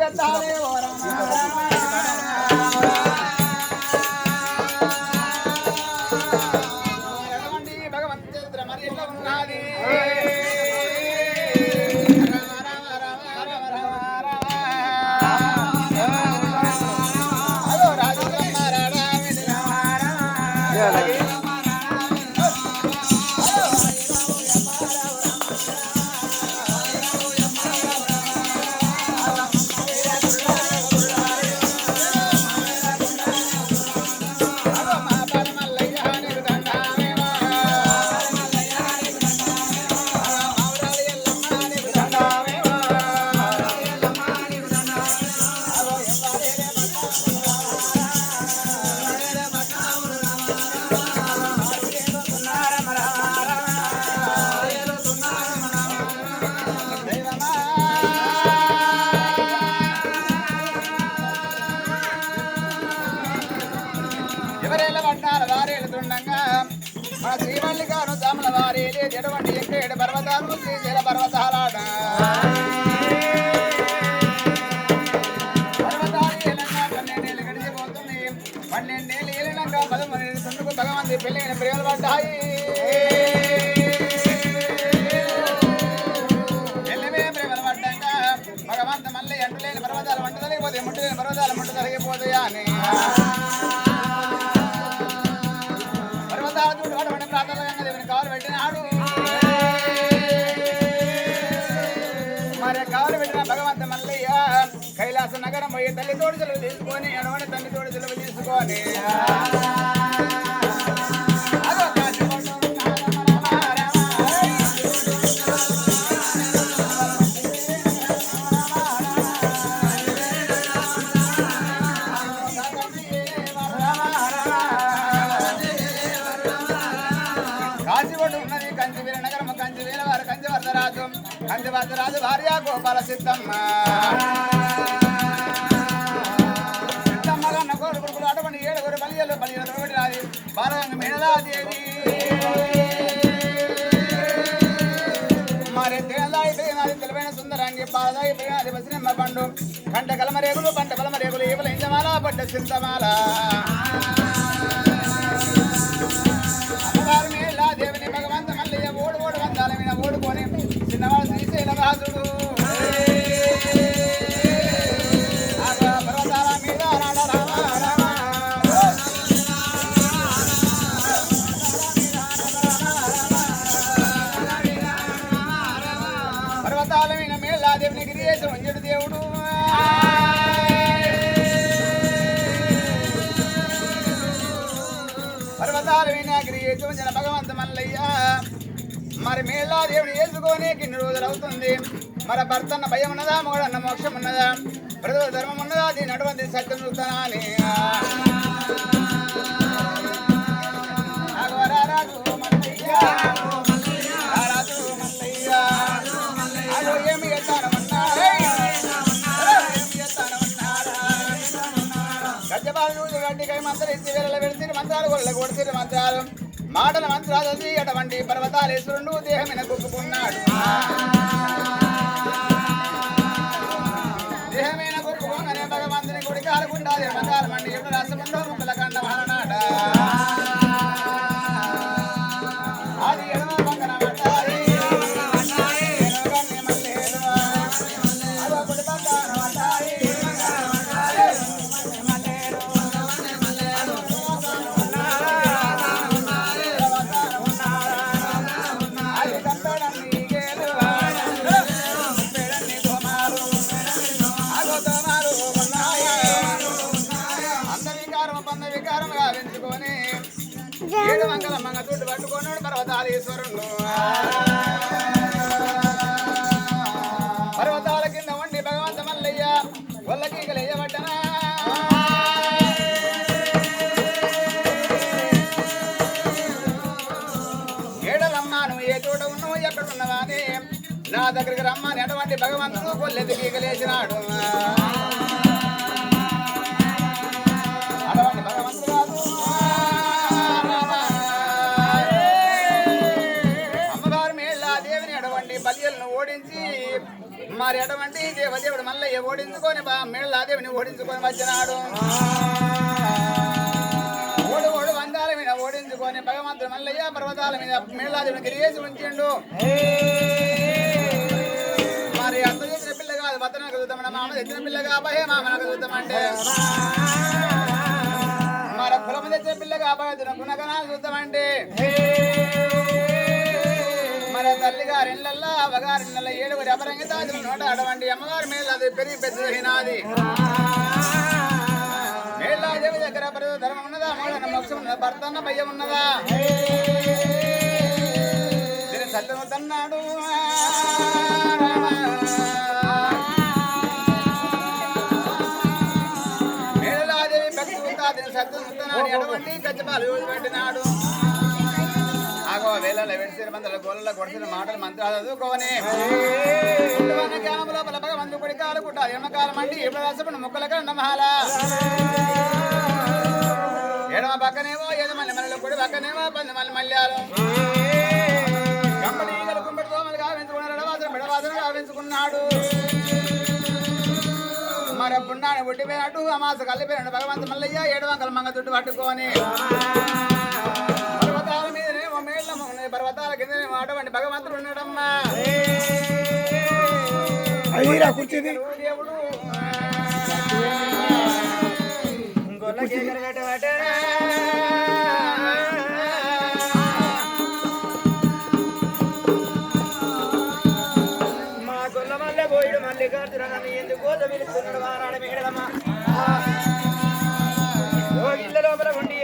கத்தாலே ஓரமா. ఎవరేళ్ళ పట్టాల వారేలుతుండగా మన శ్రీమల్లికాను తమల వారేలే ఎటువంటి ఎక్కడ పర్వతాలు శ్రీశైల పర్వతాలాడ పన్నెండేళ్ళు ఏలినాక పదమూడు సందుకు భగవంతి పెళ్ళైన ప్రేమలు పడ్డాయి. ప్రేమలు భగవంత మళ్ళీ అంటులేని పర్వతాలు మంట తొలగిపోతాయి ముట్టులేని పర్వతాలు ముట్టు తొలగిపోతాయా అని. తల్లి తోడు సెలవు తీసుకొని ఎడవని తల్లి తోడు సెలవు తీసుకొని ఉన్నది కంచి వీర నగరం కంచి వీరవారు కంచి వరదరాజు కంచి వరదరాజు భార్య గోపాల సిద్ధమ్మ. పండు కంట కలమరేగులు పంట బలమరేగులు ఇవల ఇంజమాల పడ్డ చింతమాల దేవుడు. పర్వతాల వినాగిరి చూసిన భగవంత మల్లయ్య. మరి మేళా దేవుడు వేసుకొని కిన్ని రోజులు అవుతుంది. మరి భర్తన్న భయం ఉన్నదా? మొగడన్న మోక్షం ఉన్నదా? ప్రజల ధర్మం ఉన్నదా? దీని అటువంటి సత్యం చూస్తానా మంత్రం గడ్డికై మంత్రాలు ఇచ్చి వేల పెడితే మంత్రాలు కొల్ల కొడితే మంత్రాలు. మాటల మంత్రాలు అటువంటి పర్వతాలేశ్వరుడు దేహమైన కుక్కుకున్నాడు దేహమైన కుక్కుకోగానే భగవంతుని గుడి కాలకుండా బంగారం మండి? ఎప్పుడు రసముండో ముక్కల కండ మహానాట ఏడు మంగళ మంగ తుడ్డు పట్టుకున్నాడు పర్వతాలేశ్వరుడు పర్వతాల కింద ఉండి భగవంత మల్లయ్య వల్లకి లేయబట్టనా ఏడలమ్మా నువ్వు ఏ చోట ఉన్నావు ఎక్కడ ఉన్నావా నా దగ్గరికి రమ్మని అటువంటి భగవంతుడు కొల్లెది గీకలేసినాడు మరి అటువంటి దేవదేవుడు మల్లయ్య ఓడించుకొని బా మేళాదేవిని ఓడించుకొని వచ్చినాడు. ఓడు ఓడు వందాల మీద ఓడించుకొని భగవంతుడు మల్లయ్య పర్వతాల మీద మేళాదేవిని గిరిగేసి ఉంచిండు. మరి అంత చేసిన పిల్ల కాదు భర్తనకు చూద్దామన్న మామ తెచ్చిన పిల్లగా అబ్బాయి మామనకు చూద్దామంటే మరి కులం తెచ్చిన పిల్ల కాబోయే గుణగణాలు చూద్దామంటే మరి తల్లి గారి ఇళ్ళల్లో అవ్వగారి ఇళ్ళల్లో ఏడుగురి అపరంగి తాజులు నోట అడవండి అమ్మగారి మేలు అది పెరిగి పెద్దదినాది మేళ్ళాదేవి దగ్గర ప్రతి ధర్మం ఉన్నదా? మూడన్న మోక్షం ఉన్నదా? భర్త అన్న భయం ఉన్నదా? దీని సత్యం తన్నాడు. మేళాదేవి భక్తి ఉందా? సత్యం ఉంటున్నాడు ఎడవండి కచ్చపాలు పెట్టినాడు ఆగో వేళల వెడిసిన మందల కొడిసిన మాటలు మంత్రాలు చదువుకోవని జ్ఞానం లోపల భగవంతు కొడి కాలుకుంటా ఎన్నకాలం అంటే ఇప్పుడు ఎడమ పక్కనేమో మళ్ళీ మనలో కొడి పక్కనేమో పంది మళ్ళీ మల్యాలు కంపని ఈగలు కుంపటి దోమలు గావించుకున్నాడు ఎడవాసన బిడవాసన గావించుకున్నాడు మరి పుండాన్ని ఒట్టిపోయినట్టు అమాస కలిపోయినాడు భగవంతు మల్లయ్య ఏడు వంకల మంగ చుట్టు పట్టుకొని. పర్వతాల కిందనేమో అటువంటి భగవంతుడు ఉన్నాడమ్మా. అయ్యిరా కూర్చుంది. దేవుడు. మా గొల్ల మల్లె పోయిడు మల్లికార్జున నన్ను ఎందుకో పిలుస్తున్నాడు వారాడ మేడలమ్మ? ఇళ్ళ లోపల ఉండి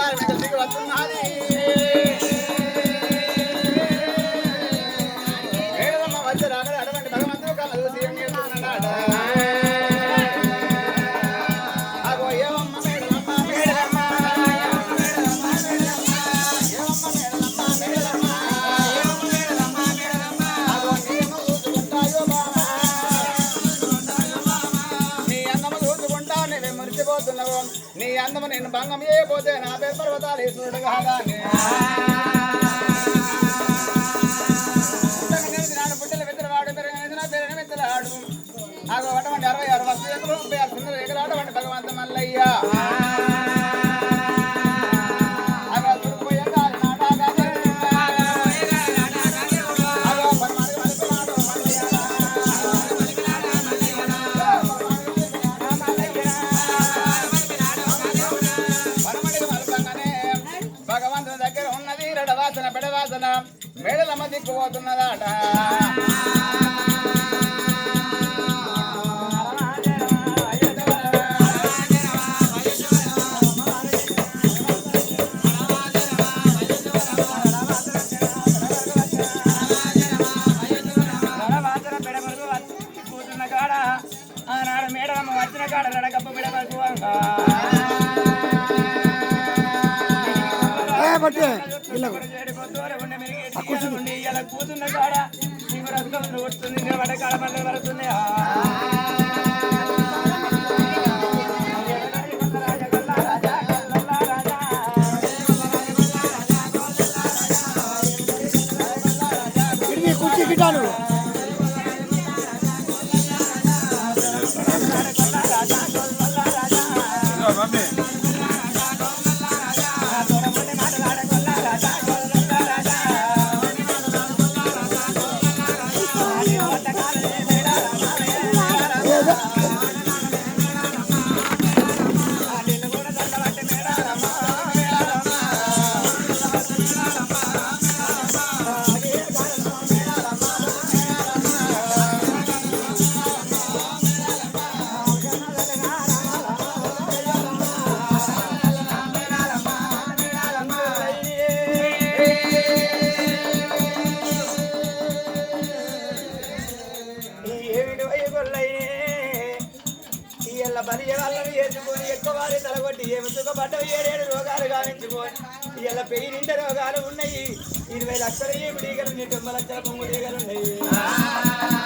మా పర్వతాల మీద దిగి వస్తున్నది అందము నేను భంగం చేయబోతే నా పేరు పర్వతాలు ఈశ్వరుడు కాదా నాడు అటువంటి అరవై ఆరు వస్తు ఎకరు ముప్పై ఆరు సుందర ఎకరాలు అటువంటి భగవంత మల్లయ్య. మేడలమ్మ వచ్చిన కాడ పెడమరుగు ఏ, పట్టే ఉండి ఇలా కూతున్న కాడ నీకు రథం వస్తుంది. నిలబడ కాడ మళ్ళీ పడుతుంది కూర్చి కుర్చీ గిటాను పెయి రోగాలు ఉన్నాయి. ఇరవై లక్షల ఏమిడీగలు నీ తొమ్మిది లక్షల పొంగుడీగలు ఉన్నాయి.